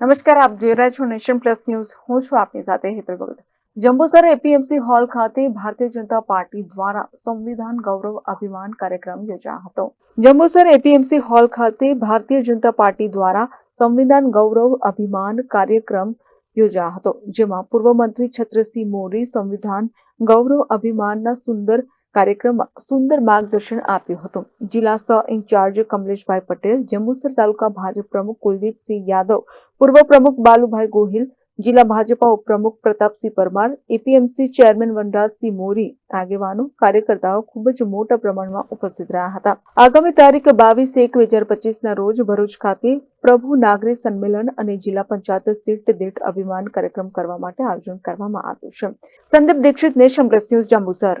નમસ્કાર, આપ જોઈ રહ્યા છો નેશન પ્લસ ન્યૂઝ. હું છું આપની સાથે હેતલ ભગત. જંબુસર એપીએમસી હોલ ખાતે ભારતીય જનતા પાર્ટી દ્વારા સંવિધાન ગૌરવ અભિમાન કાર્યક્રમ યોજાયો હતો. જંબુસર એપીએમસી હોલ ખાતે ભારતીય જનતા પાર્ટી દ્વારા સંવિધાન ગૌરવ અભિમાન કાર્યક્રમ યોજાયો હતો, જેમાં પૂર્વ મંત્રી છત્રસિંહ મોરી સંવિધાન ગૌરવ અભિમાનના સુંદર કાર્યક્રમમાં સુંદર માર્ગદર્શન આપ્યું હતું. જિલ્લા સહ ઇન્ચાર્જ કમલેશભાઈ પટેલ જંબુસર તાલુકા ભાજપ પ્રમુખ કુલદીપસિંહ યાદવ, પૂર્વ પ્રમુખ બાલુભાઈ ગોહિલ, જિલ્લા ભાજપા ઉપપ્રમુખ પ્રતાપસિંહ પરમાર, એપીએમસી ચેરમેન વનરાજસિંહ મોરી આગેવાનો, કાર્યકર્તાઓ ખૂબ જ મોટા પ્રમાણમાં ઉપસ્થિત રહ્યા હતા. આગામી તારીખ બાવીસ એક બે હજાર પચીસના રોજ ભરૂચ ખાતે પ્રભુ નાગરી સંમેલન અને જિલ્લા પંચાયત સીટ દીઠ અભિમાન કાર્યક્રમ કરવા માટે આયોજન કરવામાં આવ્યું છે. Sandeep Dixit nation plus news, Jambusar.